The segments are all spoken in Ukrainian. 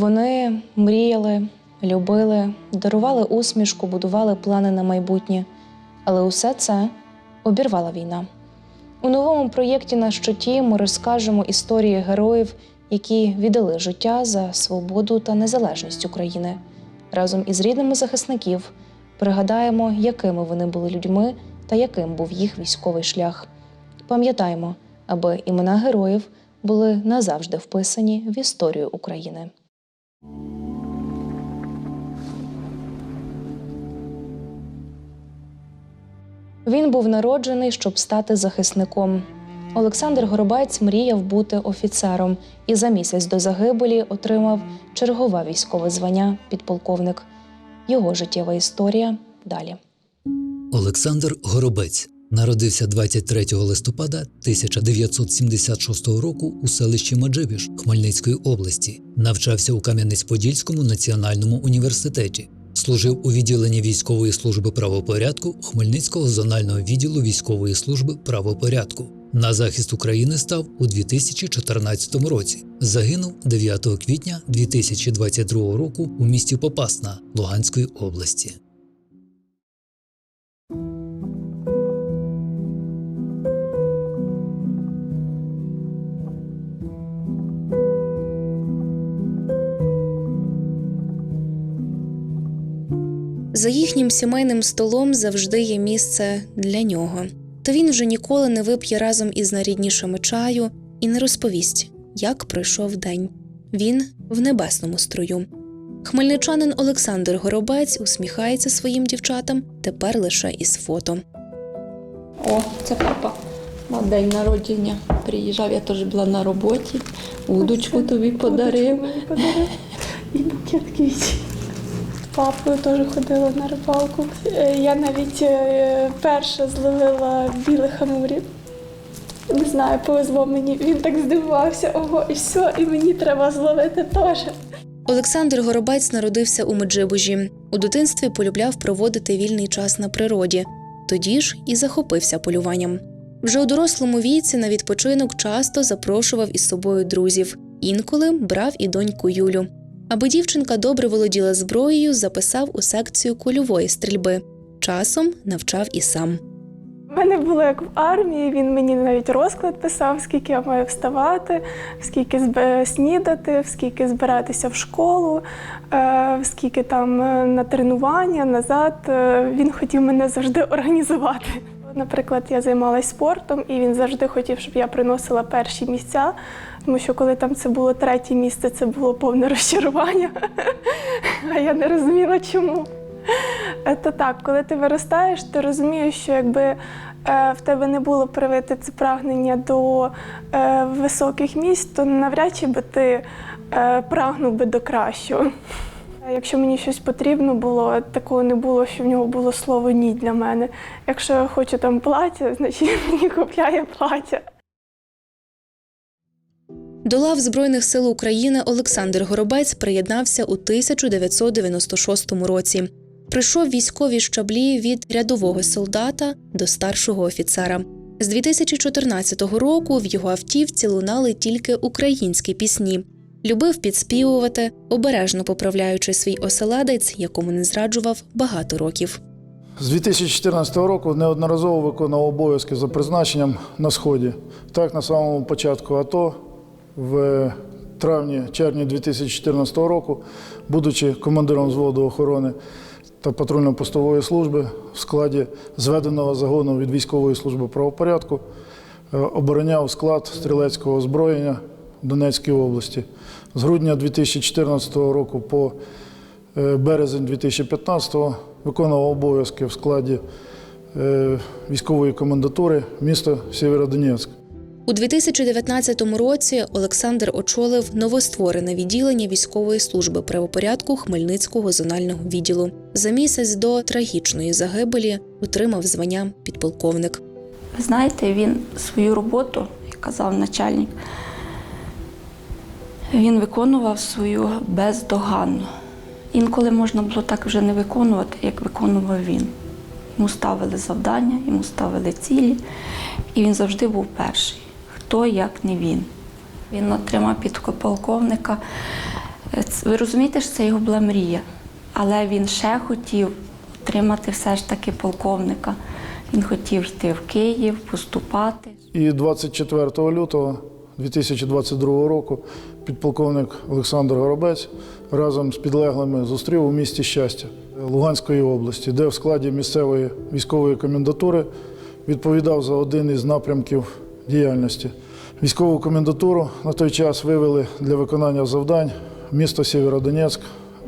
Вони мріяли, любили, дарували усмішку, будували плани на майбутнє. Але усе це обірвала війна. У новому проєкті на щиті ми розкажемо історії героїв, які віддали життя за свободу та незалежність України. Разом із рідними захисників пригадаємо, якими вони були людьми та яким був їх військовий шлях. Пам'ятаємо, аби імена героїв були назавжди вписані в історію України. Він був народжений, щоб стати захисником. Олександр Горобець мріяв бути офіцером і за місяць до загибелі отримав чергове військове звання підполковник. Його життєва історія далі. Олександр Горобець народився 23 листопада 1976 року у селищі Маджибіж Хмельницької області. Навчався у Кам'янець-Подільському національному університеті. Служив у відділенні військової служби правопорядку Хмельницького зонального відділу військової служби правопорядку. На захист України став у 2014 році. Загинув 9 квітня 2022 року у місті Попасна Луганської області. За їхнім сімейним столом завжди є місце для нього. Та він вже ніколи не вип'є разом із найріднішими чаю і не розповість, як пройшов день. Він в небесному струю. Хмельничанин Олександр Горобець усміхається своїм дівчатам тепер лише із фото. О, це папа на день народження приїжджав, я теж була на роботі, удочку тобі подарив. І букет квітів. Папою теж ходила на рибалку. Е, Я навіть е, перша зловила білих амурів. Не знаю, повезло мені. Він так здивувався, ого, і все, і мені треба зловити теж. Олександр Горобець народився у Меджибужі. У дитинстві полюбляв проводити вільний час на природі. Тоді ж і захопився полюванням. Вже у дорослому віці на відпочинок часто запрошував із собою друзів. Інколи брав і доньку Юлю. Аби дівчинка добре володіла зброєю, записав у секцію кульової стрільби. Часом навчав і сам. У мене було як в армії, він мені навіть розклад писав, скільки я маю вставати, скільки снідати, скільки збиратися в школу, е, скільки там е, на тренування, назад. Е, Він хотів мене завжди організувати. Наприклад, я займалась спортом, і він завжди хотів, щоб я приносила перші місця, тому що коли там це було третє місце, це було повне розчарування. А я не розуміла, чому. Це так, коли ти виростаєш, ти розумієш, що якби е, в тебе не було привити це прагнення до е, високих місць, то навряд чи би ти е, прагнув би до кращого. Якщо мені щось потрібно було, такого не було, що в нього було слово ні для мене. Якщо я хочу там плаття, значить мені купляє плаття. До лав Збройних сил України Олександр Горобець приєднався у 1996 році. Прийшов військові щаблі від рядового солдата до старшого офіцера. З 2014 року в його автівці лунали тільки українські пісні. Любив підспівувати, обережно поправляючи свій оселедець, якому не зраджував багато років. З 2014 року неодноразово виконував обов'язки за призначенням на сході. Так, на самому початку АТО в травні-червні 2014 року, будучи командиром взводу охорони та патрульно-постової служби в складі зведеного загону від військової служби правопорядку, е, обороняв склад стрілецького озброєння Донецькій області. З грудня 2014 року по е, березень 2015 виконував обов'язки в складі е, військової комендатури міста Сєвєродонецьк. У 2019 році Олександр очолив новостворене відділення військової служби правопорядку Хмельницького зонального відділу. За місяць до трагічної загибелі отримав звання підполковник. Ви знаєте, він свою роботу, як казав начальник, він виконував свою бездоганно. Інколи можна було так вже не виконувати, як виконував він. Йому ставили завдання, йому ставили цілі, і він завжди був перший. Хто як не він. Він отримав підполковника Ц- Ви розумієте, що це його була мрія, але він ще хотів отримати все ж таки полковника. Він хотів йти в Київ, поступати. І 24 лютого 2022 року підполковник Олександр Горобець разом з підлеглими зустрів у місті Щастя Луганської області, де в складі місцевої військової комендатури відповідав за один із напрямків діяльності. Військову комендатуру на той час вивели для виконання завдань місто Сєвєродонецьк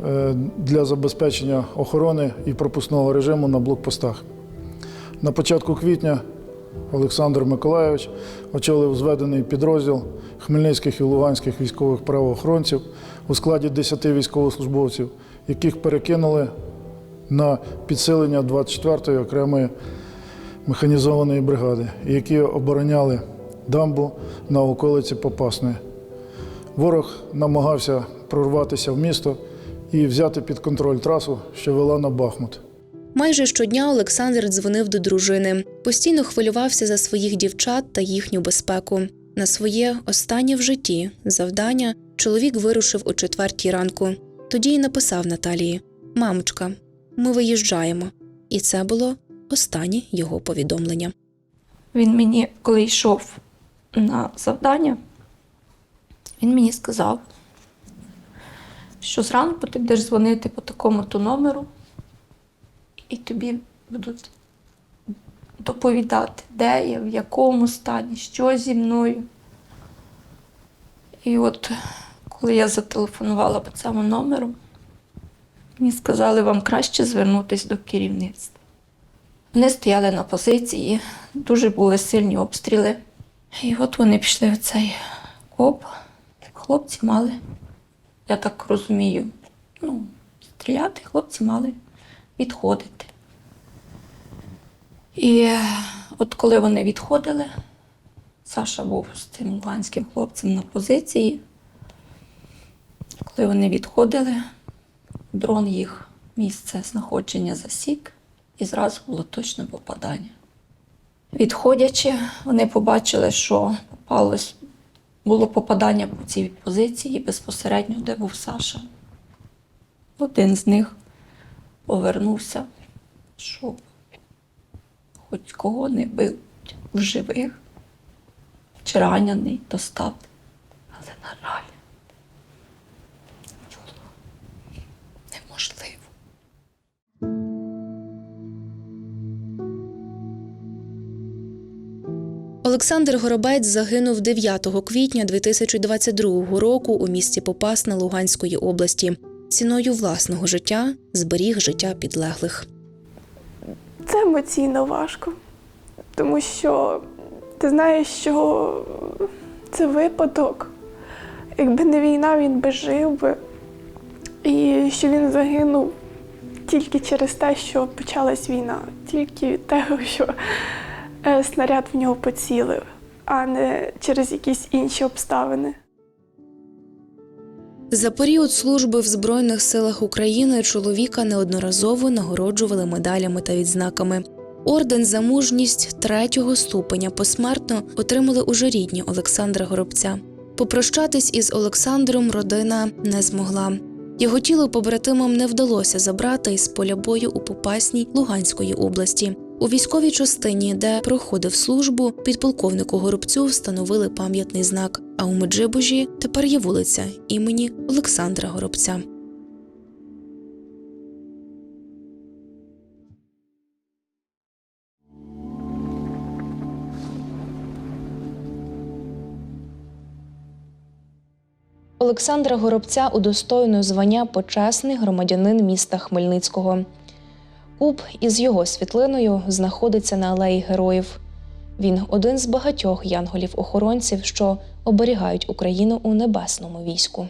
е, для забезпечення охорони і пропускного режиму на блокпостах. На початку квітня Олександр Миколайович очолив зведений підрозділ хмельницьких і луганських військових правоохоронців у складі 10 військовослужбовців, яких перекинули на підсилення 24-ї окремої механізованої бригади, які обороняли дамбу на околиці Попасної. Ворог намагався прорватися в місто і взяти під контроль трасу, що вела на Бахмут. Майже щодня Олександр дзвонив до дружини, постійно хвилювався за своїх дівчат та їхню безпеку. На своє останнє в житті завдання чоловік вирушив о четвертій ранку. Тоді й написав Наталії: Мамочка, ми виїжджаємо. І це було останнє його повідомлення. Він мені, коли йшов на завдання, він мені сказав, що зранку ти будеш дзвонити по такому-то номеру, і тобі будуть доповідати, де я, в якому стані, що зі мною. І от коли я зателефонувала по цьому номеру, мені сказали, вам краще звернутися до керівництва. Вони стояли на позиції, дуже були сильні обстріли. І от вони пішли в цей коп. Хлопці мали, я так розумію, ну, стріляти, хлопці мали відходити. І е, от коли вони відходили, Саша був з цим луганським хлопцем на позиції. Коли вони відходили, дрон їх місце знаходження засік, і зразу було точне попадання. Відходячи, вони побачили, що було попадання по цій позиції безпосередньо, де був Саша. Один з них повернувся, щоб хоч кого-небудь в живих чи ранений достати. Але, на жаль, неможливо. Олександр Горобець загинув 9 квітня 2022 року у місті Попасна Луганської області. Ціною власного життя зберіг життя підлеглих. Це емоційно важко, тому що ти знаєш, що це випадок. Якби не війна, він би жив би. І що він загинув тільки через те, що почалась війна, тільки від того, що е, снаряд в нього поцілив, а не через якісь інші обставини. За період служби в Збройних силах України чоловіка неодноразово нагороджували медалями та відзнаками. Орден за мужність третього ступеня посмертно отримали уже рідні Олександра Горобця. Попрощатись із Олександром родина не змогла. Його тіло побратимам не вдалося забрати із поля бою у Попасній Луганської області. У військовій частині, де проходив службу, підполковнику Горобцю встановили пам'ятний знак. А у Меджибужі тепер є вулиця імені Олександра Горобця. Олександра Горобця удостоєно звання почесний громадянин міста Хмельницького. Куб із його світлиною знаходиться на алеї героїв. Він один з багатьох янголів-охоронців, що оберігають Україну у небесному війську.